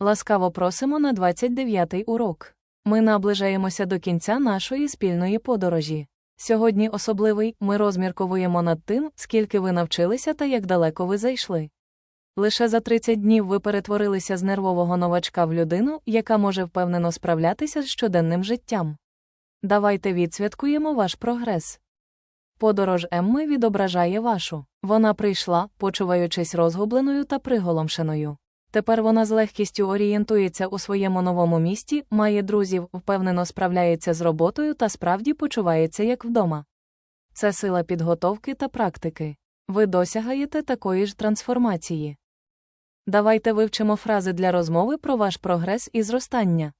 Ласкаво просимо на 29-й урок. Ми наближаємося до кінця нашої спільної подорожі. Сьогодні особливий ми розмірковуємо над тим, скільки ви навчилися та як далеко ви зайшли. Лише за 30 днів ви перетворилися з нервового новачка в людину, яка може впевнено справлятися з щоденним життям. Давайте відсвяткуємо ваш прогрес. Подорож Емми відображає вашу. Вона прийшла, почуваючись розгубленою та приголомшеною. Тепер вона з легкістю орієнтується у своєму новому місті, має друзів, впевнено справляється з роботою та справді почувається як вдома. Це сила підготовки та практики. Ви досягаєте такої ж трансформації. Давайте вивчимо фрази для розмови про ваш прогрес і зростання.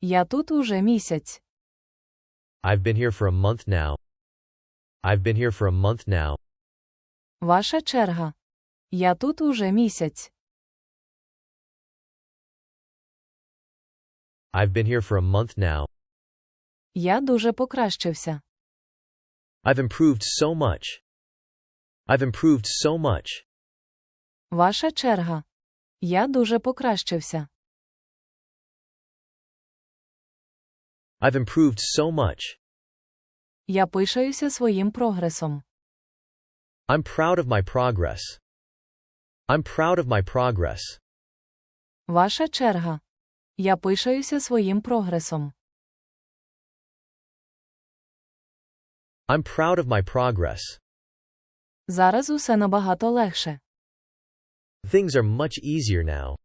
Я тут уже місяць. I've been here for a month now. I've been here for a month now. Ваша черга. Я тут уже місяць. I've been here for a month now. Я дуже покращився. I've improved so much. I've improved so much. Ваша черга. Я дуже покращився. I've improved so much. Я пишаюся своїм прогресом. I'm proud of my progress. I'm proud of my progress. Ваша черга. Я пишаюся своїм прогресом. I'm proud of my progress. Зараз усе набагато легше. Things are much easier now.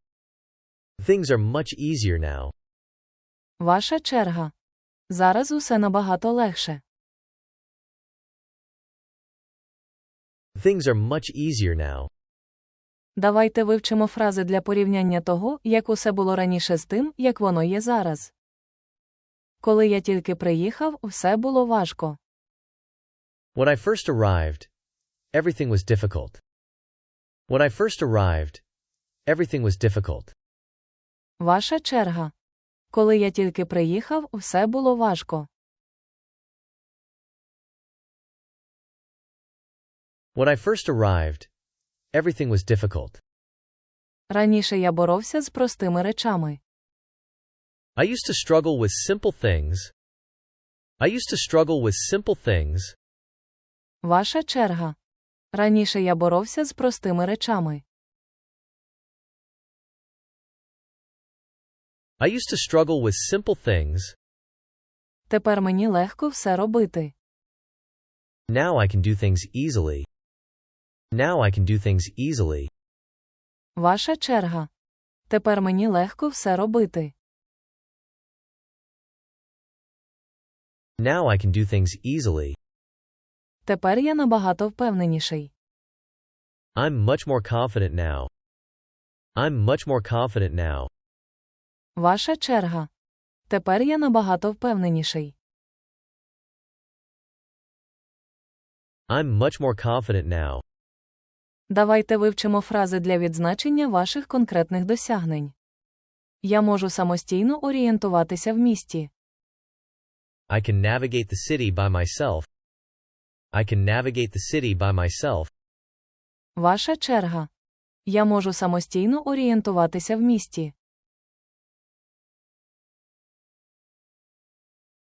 Things are much easier now. Ваша черга. Зараз усе набагато легше. Things are much easier now. Давайте вивчимо фрази для порівняння того, як усе було раніше з тим, як воно є зараз. Коли я тільки приїхав, все було важко. When I first arrived, everything was difficult. When I first arrived, everything was difficult. Ваша черга. Коли я тільки приїхав, все було важко. When I first arrived, everything was difficult. Раніше я боровся з простими речами. I used to struggle with simple things. I used to struggle with simple things. Ваша черга. Раніше я боровся з простими речами. I used to struggle with simple things. Тепер мені легко все робити. Now I can do things easily. Now I can do things easily. Ваша черга. Тепер мені легко все робити. Now I can do things easily. Тепер я набагато впевненіший. I'm much more confident now. I'm much more confident now. Ваша черга. Тепер я набагато впевненіший. I'm much more confident now. Давайте вивчимо фрази для відзначення ваших конкретних досягнень. Я можу самостійно орієнтуватися в місті. I can navigate the city by myself. I can navigate the city by myself. Ваша черга. Я можу самостійно орієнтуватися в місті.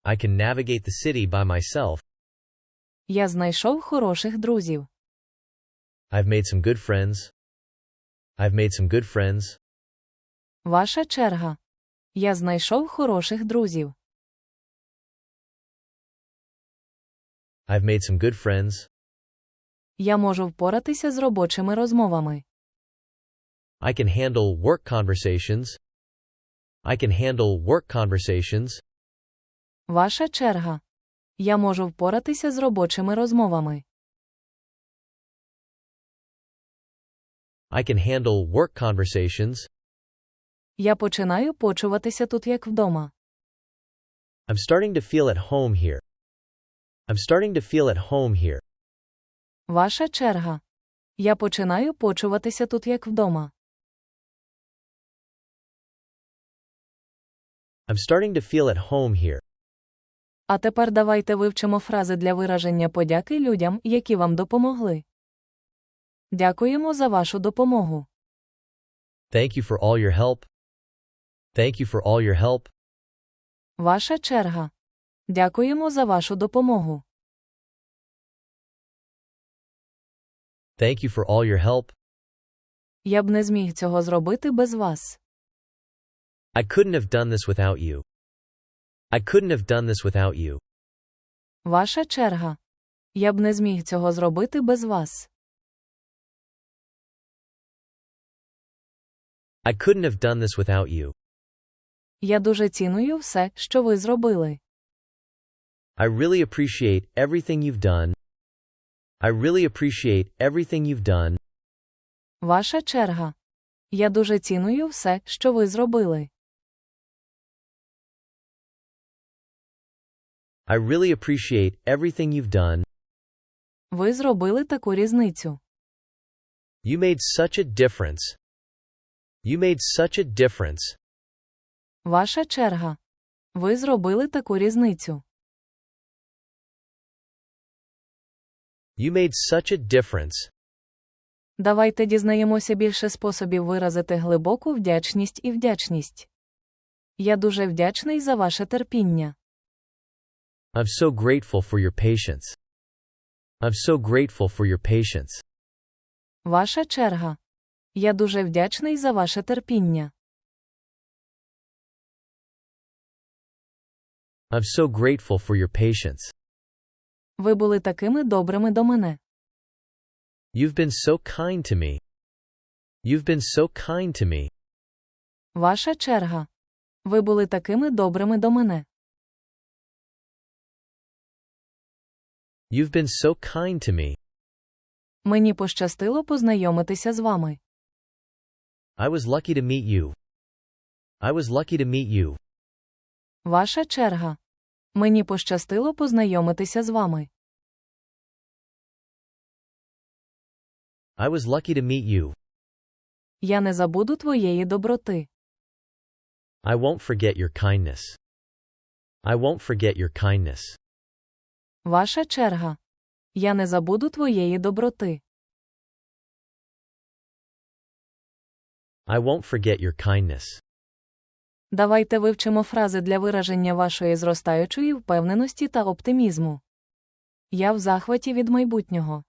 I can navigate the city by myself. Я знайшов хороших друзів. I've made some good friends. I've made some good friends. Ваша черга. Я знайшов хороших друзів. I've made some good friends. Я можу впоратися з робочими розмовами. I can handle work conversations. I can handle work conversations. Ваша черга. Я можу впоратися з робочими розмовами. I can handle work conversations. Я починаю почуватися тут як вдома. I'm starting to feel at home here. I'm starting to feel at home here. Ваша черга. Я починаю почуватися тут як вдома. I'm starting to feel at home here. А тепер давайте вивчимо фрази для вираження подяки людям, які вам допомогли. Дякуємо за вашу допомогу. Thank you for all your help. Thank you for all your help. Ваша черга. Дякуємо за вашу допомогу. Thank you for all your help. Я б не зміг цього зробити без вас. I couldn't have done this without you. I couldn't have done this without you. Ваша черга. Я б не зміг цього зробити без вас. I couldn't have done this without you. Я дуже ціную все, що ви зробили. I really appreciate everything you've done. I really appreciate everything you've done. Ваша черга. Я дуже ціную все, що ви зробили. I really appreciate everything you've done. Ви зробили таку різницю. You made such a difference. You made such a difference. Ваша черга. Ви зробили таку різницю. You made such a difference. Давайте дізнаємося більше способів виразити глибоку вдячність і вдячність. Я дуже вдячний за ваше терпіння. I'm so grateful for your patience. I'm so grateful for your patience. Ваша черга. Я дуже вдячний за ваше терпіння. I'm so grateful for your patience. Ви були такими добрими до мене. You've been so kind to me. You've been so kind to me. Ваша черга. Ви були такими добрими до мене. You've been so kind to me. Мені пощастило познайомитися з вами. I was lucky to meet you. I was lucky to meet you. Ваша черга. Мені пощастило познайомитися з вами. I was lucky to meet you. Я не забуду твоєї доброти. I won't forget your kindness. I won't forget your kindness. Ваша черга. Я не забуду твоєї доброти. I won't forget your kindness. Давайте вивчимо фрази для вираження вашої зростаючої впевненості та оптимізму. Я в захваті від майбутнього.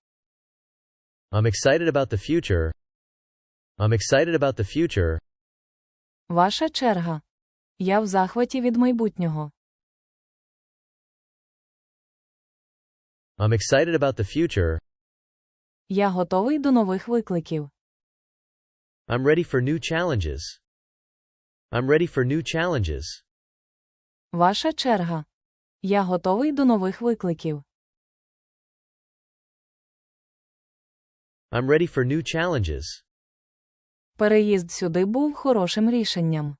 I'm excited about the future. I'm excited about the future. Ваша черга. Я в захваті від майбутнього. I'm excited about the future. Я готовий до нових викликів. I'm ready for new challenges. I'm ready for new challenges. Ваша черга. Я готовий до нових викликів. I'm ready for new challenges. Переїзд сюди був хорошим рішенням.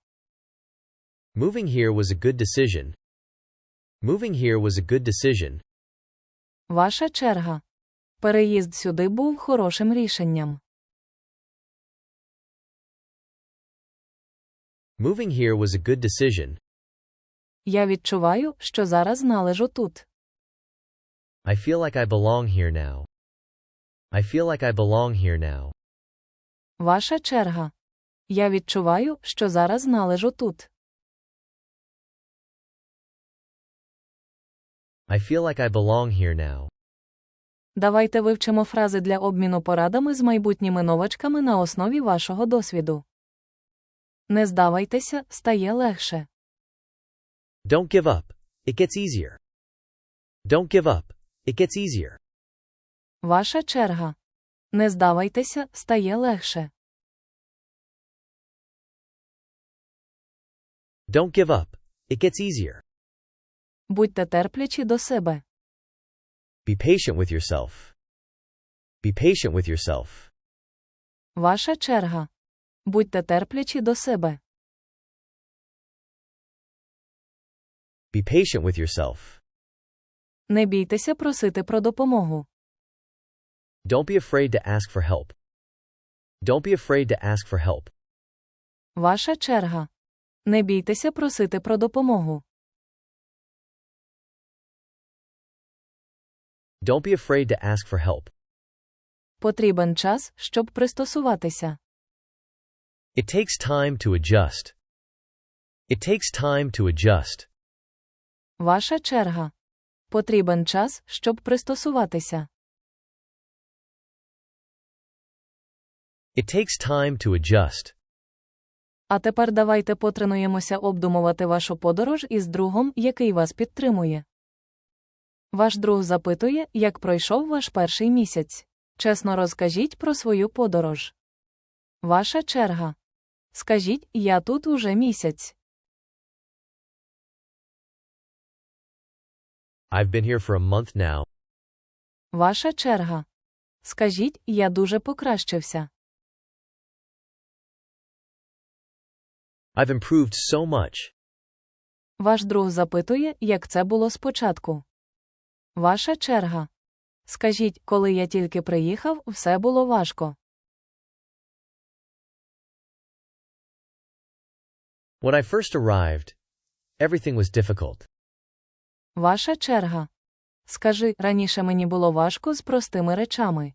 Moving here was a good decision. Moving here was a good decision. Ваша черга. Переїзд сюди був хорошим рішенням. Moving here was a good decision. Я відчуваю, що зараз належу тут. I feel like I belong here now. I feel like I belong here now. Ваша черга. Я відчуваю, що зараз належу тут. I feel like I belong here now. Давайте вивчимо фрази для обміну порадами з майбутніми новачками на основі вашого досвіду. Не здавайтеся, стає легше. Don't give up. It gets easier. Don't give up. It gets easier. Ваша черга. Не здавайтеся, стає легше. Don't give up. It gets easier. Будьте терплячі до себе. Be patient with yourself. Be patient with yourself. Ваша черга. Будьте терплячі до себе. Be patient with yourself. Не бійтеся просити про допомогу. Don't be afraid to ask for help. Don't be afraid to ask for help. Ваша черга. Не бійтеся просити про допомогу. Don't be afraid to ask for help. Потрібен час, щоб пристосуватися. It takes time to adjust. It takes time to adjust. Ваша черга. Потрібен час, щоб пристосуватися. It takes time to adjust. А тепер давайте потренуємося обдумувати вашу подорож із другом, який вас підтримує. Ваш друг запитує, як пройшов ваш перший місяць. Чесно розкажіть про свою подорож. Ваша черга. Скажіть, я тут уже місяць. I've been here for a month now. Ваша черга. Скажіть, я дуже покращився. I've improved so much. Ваш друг запитує, як це було спочатку. Ваша черга. Скажіть, коли я тільки приїхав, все було важко. When I first arrived, everything was difficult. Ваша черга. Скажи, раніше мені було важко з простими речами.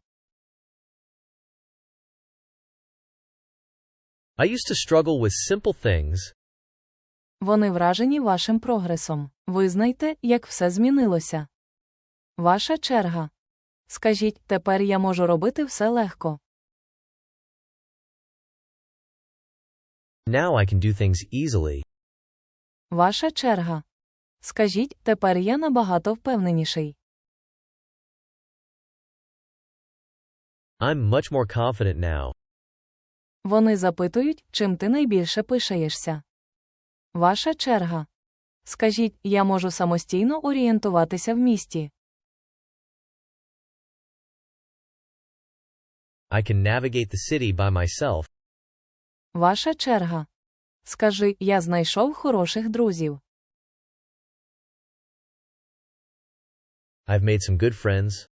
I used to struggle with simple things. Вони вражені вашим прогресом. Визнайте, як все змінилося. Ваша черга. Скажіть, тепер я можу робити все легко. Now I can do things easily. Ваша черга. Скажіть, тепер я набагато впевненіший. I'm much more confident now. Вони запитують, чим ти найбільше пишаєшся. Ваша черга. Скажіть, я можу самостійно орієнтуватися в місті. I can navigate the city by myself. Ваша черга. Скажи, я знайшов хороших друзів. I've made some good friends.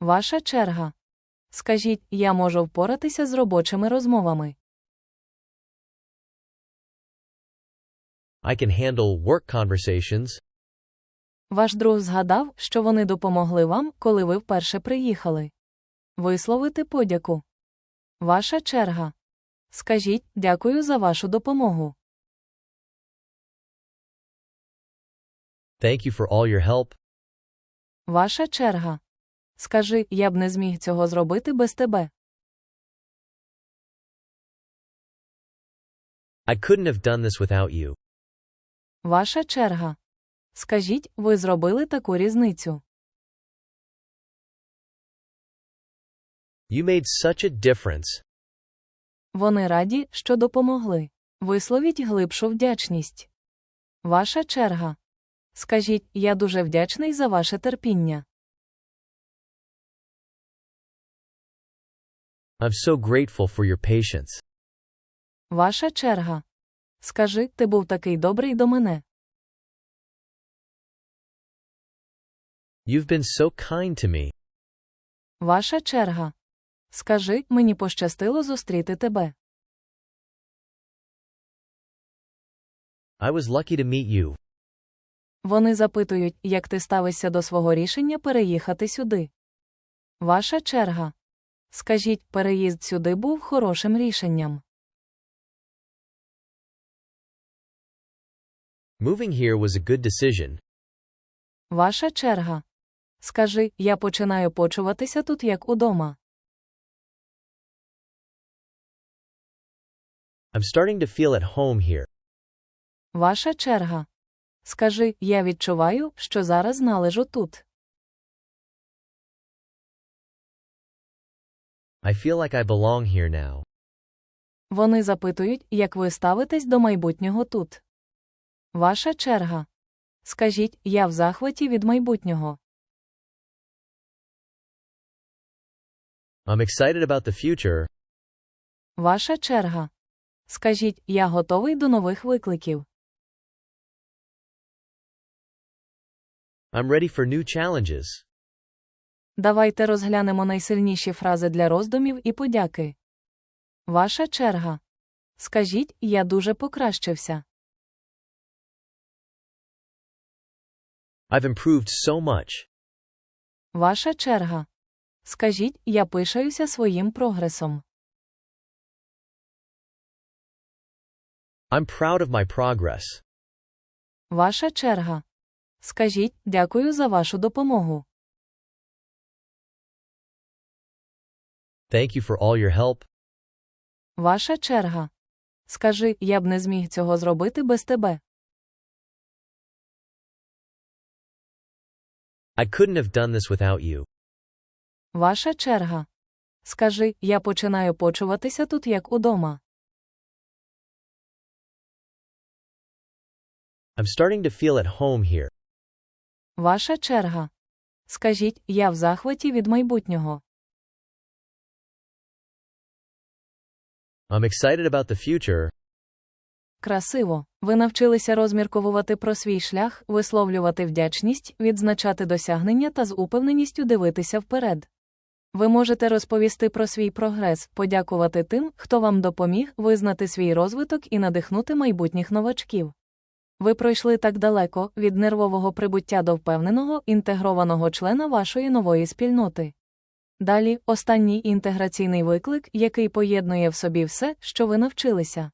Ваша черга. Скажіть, я можу впоратися з робочими розмовами. I can handle work conversations. Ваш друг згадав, що вони допомогли вам, коли ви вперше приїхали. Висловити подяку. Ваша черга. Скажіть, дякую за вашу допомогу. Thank you for all your help. Ваша черга. Скажи, я б не зміг цього зробити без тебе. I couldn't have done this without you. Ваша черга. Скажіть, ви зробили таку різницю. You made such a difference. Вони раді, що допомогли. Висловіть глибшу вдячність. Ваша черга. Скажіть, я дуже вдячний за ваше терпіння. I'm so grateful for your patience. Ваша черга. Скажи, ти був такий добрий до мене. You've been so kind to me. Ваша черга. Скажи, мені пощастило зустріти тебе. I was lucky to meet you. Вони запитують, як ти ставишся до свого рішення переїхати сюди. Ваша черга. Скажіть, переїзд сюди був хорошим рішенням. Moving here was a good decision. Ваша черга. Скажи, я починаю почуватися тут як удома. I'm starting to feel at home here. Ваша черга. Скажи, я відчуваю, що зараз належу тут. I feel like I belong here now. Вони запитують, як ви ставитесь до майбутнього тут. Ваша черга. Скажіть, я в захваті від майбутнього. I'm excited about the future. Ваша черга. Скажіть, я готовий до нових викликів. I'm ready for new challenges. Давайте розглянемо найсильніші фрази для роздумів і подяки. Ваша черга. Скажіть, я дуже покращився. I've improved so much. Ваша черга. Скажіть, я пишаюся своїм прогресом. I'm proud of my progress. Ваша черга. Скажіть дякую за вашу допомогу. Thank you for all your help. Ваша черга. Скажи, я б не зміг цього зробити без тебе. I couldn't have done this without you. Ваша черга. Скажи, я починаю почуватися тут як удома. I'm starting to feel at home here. Ваша черга. Скажіть, я в захваті від майбутнього. I'm excited about the future. Красиво. Ви навчилися розмірковувати про свій шлях, висловлювати вдячність, відзначати досягнення та з упевненістю дивитися вперед. Ви можете розповісти про свій прогрес, подякувати тим, хто вам допоміг, визнати свій розвиток і надихнути майбутніх новачків. Ви пройшли так далеко від нервового прибуття до впевненого, інтегрованого члена вашої нової спільноти. Далі останній інтеграційний виклик, який поєднує в собі все, що ви навчилися.